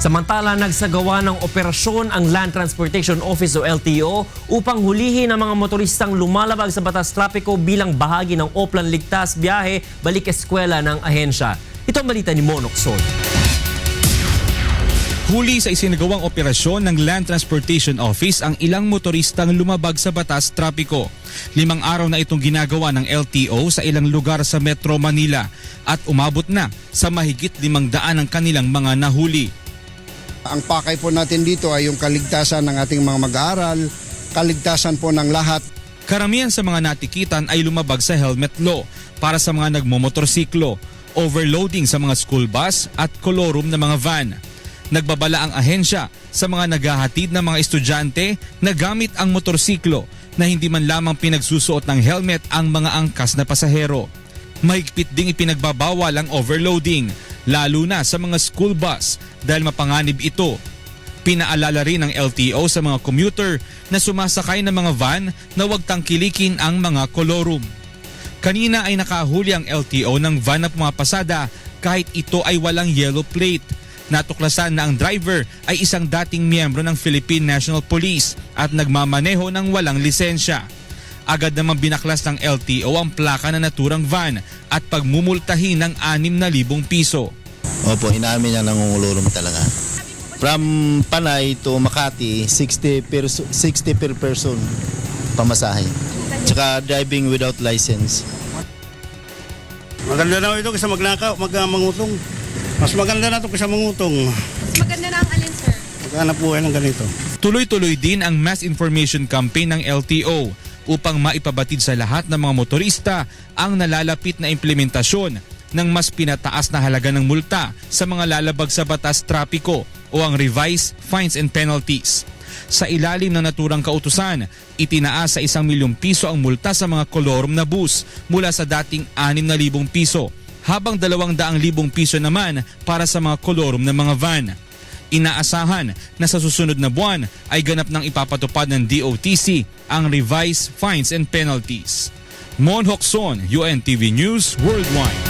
Samantala, nagsagawa ng operasyon ang Land Transportation Office o LTO upang hulihin ang mga motoristang lumalabag sa batas trapiko bilang bahagi ng Oplan Ligtas Biyahe Balik Eskwela ng ahensya. Ito ang balita ni Monok Sol. Huli sa isinagawang operasyon ng Land Transportation Office ang ilang motoristang lumabag sa batas trapiko. Limang araw na itong ginagawa ng LTO sa ilang lugar sa Metro Manila at umabot na sa mahigit limang daan ang kanilang mga nahuli. Ang pakay po natin dito ay yung kaligtasan ng ating mga mag-aaral, kaligtasan po ng lahat. Karamihan sa mga natikitan ay lumabag sa helmet law para sa mga nagmomotorsiklo, overloading sa mga school bus at kolorum na mga van. Nagbabala ang ahensya sa mga naghahatid ng mga estudyante na gamit ang motorsiklo na hindi man lamang pinagsusuot ng helmet ang mga angkas na pasahero. Mahigpit ding ipinagbabawal ang overloading, lalo na sa mga school bus dahil mapanganib ito Pinaalala rin ng LTO sa mga commuter na sumasakay ng mga van na huwag tangkilikin ang mga kolorum. Kanina ay nakahuli ang LTO ng van na pumapasada kahit ito ay walang yellow plate. Natuklasan na ang driver ay isang dating miyembro ng Philippine National Police at nagmamaneho ng walang lisensya. Agad namang binaklas ng LTO ang plaka na naturang van at pagmumultahin ng 6,000 piso. Opo, inamin niya nangungulurum talaga. From Panay to Makati, 60 per, 60 per person pamasahe. Tsaka driving without license. Maganda na ito kaysa magnakaw, mag, uh, mangutong. Mas maganda na ito kaysa mangutong. Mas maganda na ang alin, sir. Maghanap buhay ng ganito. Tuloy-tuloy din ang mass information campaign ng LTO upang maipabatid sa lahat ng mga motorista ang nalalapit na implementasyon ng mas pinataas na halaga ng multa sa mga lalabag sa batas trapiko o ang revised fines and penalties. Sa ilalim ng naturang kautusan, itinaas sa isang milyong piso ang multa sa mga kolorum na bus mula sa dating 6,000 piso habang 200,000 piso naman para sa mga kolorum na mga van. Inaasahan na sa susunod na buwan ay ganap ng ipapatupad ng DOTC ang revised fines and penalties. Mon Hokson, UNTV News Worldwide.